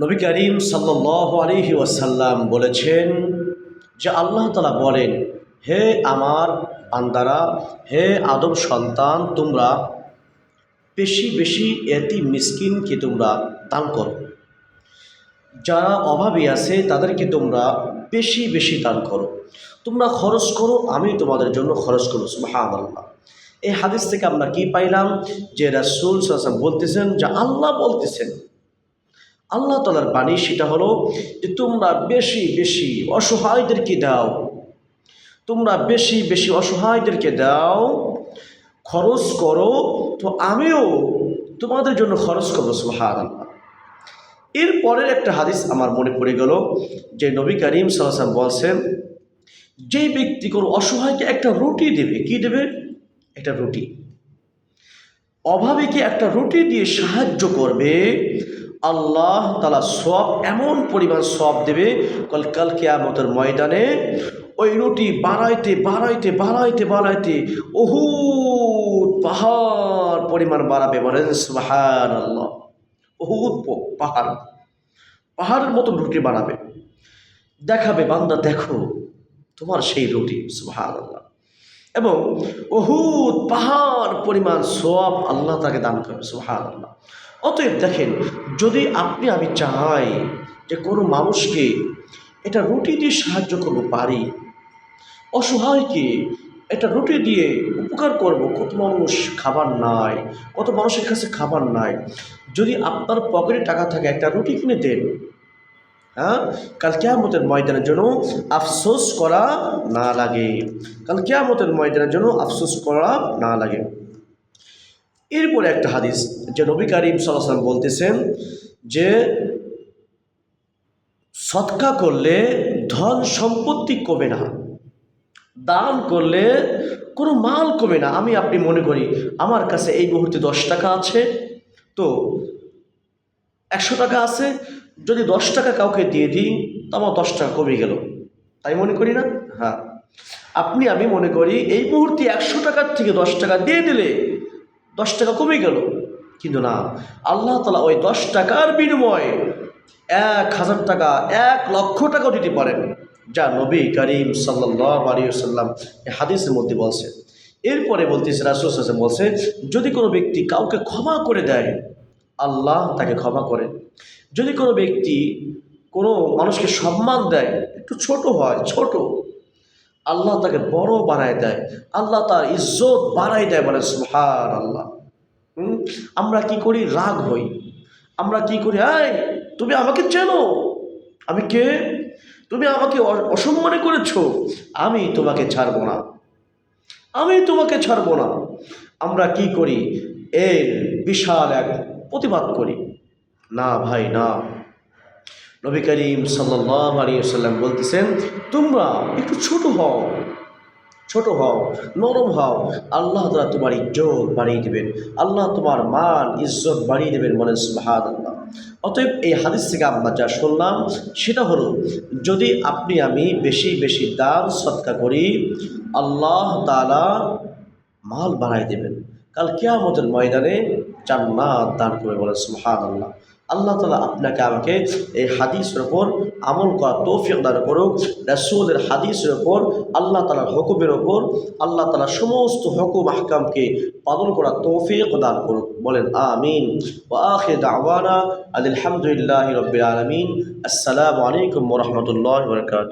নবী করিম আলহি ওয়াসাল্লাম বলেছেন যে আল্লাহ তালা বলেন, হে আমার বান্দারা, হে আদম সন্তান, তোমরা বেশি বেশি এতি মিসকিনকে তোমরা দান করো। যারা অভাবী আছে, তাদেরকে তোমরা বেশি বেশি দান করো। তোমরা খরচ করো, আমি তোমাদের জন্য খরচ করো সুহান আল্লাহ এই হাদিস থেকে আমরা কি পাইলাম যে রাসুল সাল্লাম বলতেছেন যে আল্লাহ বলতেছেন আল্লাহ তালার বাণী সেটা হলো যে তোমরা বেশি বেশি অসহায়দেরকে দাও। তোমরা বেশি বেশি অসহায়দেরকে দাও। খরচ করো। তো আমিও তোমাদের জন্য খরচ করব আল্লাহ এরপরের একটা হাদিস আমার মনে পড়ে গেল যে নবী করিম সাল্লাম বলছেন, যেই ব্যক্তি কোনো অসহায়কে একটা রুটি দেবে, কি দেবে? একটা রুটি। অভাবীকে একটা রুটি দিয়ে সাহায্য করবে আল্লাহ তালা সব, এমন পরিমাণ সব দেবে কল, কাল কেয়ামতের ময়দানে ওই রুটি বাড়াইতে বাড়াইতে বাড়াইতে বাড়াইতে ওহু পাহাড় পরিমাণ বাড়াবে বলেন সুবাহান আল্লাহ বহুত পাহাড়, পাহাড়ের মতন রুটি বানাবে। দেখাবে, বান্দা দেখো তোমার সেই রুটি সুহান আল্লাহ এবং বহুত পাহাড় পরিমাণ সব আল্লাহ তাকে দান করবে সুহান আল্লাহ অতএব দেখেন, যদি আপনি, আমি চাই যে কোনো মানুষকে এটা রুটি দিয়ে সাহায্য করব, পারি। অসহায়কে এটা রুটি দিয়ে উপকার করব, কত মানুষ খাবার নাই, কত মানুষের কাছে খাবার নাই। যদি আপনার পকেটে টাকা থাকে, একটা রুটি কিনে দেন। হ্যাঁ? কাল কেয়ামতের ময়দানের জন্য আফসোস করা না লাগে। কাল কেয়ামতের ময়দানের জন্য আফসোস করা না লাগে। এরপরে একটা হাদিস যে নবী করিম সাল্লাম বলতেছেন যে সৎকা করলে ধন সম্পত্তি কমে না, দান করলে কোনো মাল কমে না। আমি আপনি মনে করি আমার কাছে এই মুহূর্তে দশ টাকা আছে, তো একশো টাকা আছে, যদি দশ টাকা কাউকে দিয়ে দিই, তো আমার দশ টাকা কমে গেল। তাই মনে করি না? হ্যাঁ। আপনি আমি মনে করি এই মুহূর্তে একশো টাকার থেকে দশ টাকা দিয়ে দিলে দশ টাকা কমে গেল। কিন্তু না, আল্লাহ তালা ওই দশ টাকার বিনিময়ে এক হাজার টাকা, এক লক্ষ টাকাও দিতে পারেন, যা নবী করিম সাল্লাহ আলিয়াল্লাম হাদিসের মধ্যে বলছে। এরপরে বলতেছে, রাসুল বলছে, যদি কোনো ব্যক্তি কাউকে ক্ষমা করে দেয়, আল্লাহ তাকে ক্ষমা করে। যদি কোনো ব্যক্তি কোনো মানুষকে সম্মান দেয়, একটু ছোট হয়, ছোট আল্লাহ তাকে বড় বানায় দেয়, আল্লাহ তার ইজ্জত বাড়াই দেয় বলে সুহার আল্লাহ আমরা কি করি? রাগ হই। আমরা কি করি? আয় তুমি আমাকে চেনো? আমি কে? তুমি আমাকে অসম্মানে করেছ? আমি তোমাকে ছাড়ব না। আমি তোমাকে ছাড়ব না। আমরা কি করি? এর বিশাল এক প্রতিবাদ করি। না ভাই, না। নবী করিম সাল্লাহ আলিয়াল্লাম বলতেছেন, তোমরা একটু ছোট হও ছোট হও, নরম হও। আল্লাহ তালা তোমার ইজ্জত বাড়িয়ে দেবেন। আল্লাহ তোমার মান, ইজ্জত বাড়িয়ে দেবেন বলেন সুহাদ আল্লাহ অতএব এই হাদিস থেকে আমরা যা শুনলাম, সেটা হলো, যদি আপনি আমি বেশি বেশি দান সৎকা করি, আল্লাহ তালা মাল বাড়াই দেবেন। কাল কেয়ামতের ময়দানে জান্নাত দান করে বলেন সুহাদ আল্লাহ আল্লাহ তালা আপনাকে আমাকে এই হাদিসের ওপর আমল করা তৌফিক দান করুক, রাসুলের হাদিসের ওপর আল্লাহ তালার হুকুমের ওপর আল্লাহ তালা সমস্ত হুকুম, আহকামকে পালন করা তৌফিক দান করুক। বলেন, আমিন। ও আখে দাওয়ানা আলহামদুলিল্লাহ রবিআ আলমিন। আসসালামু আলাইকুম রহমতুল্লাহ বরকাত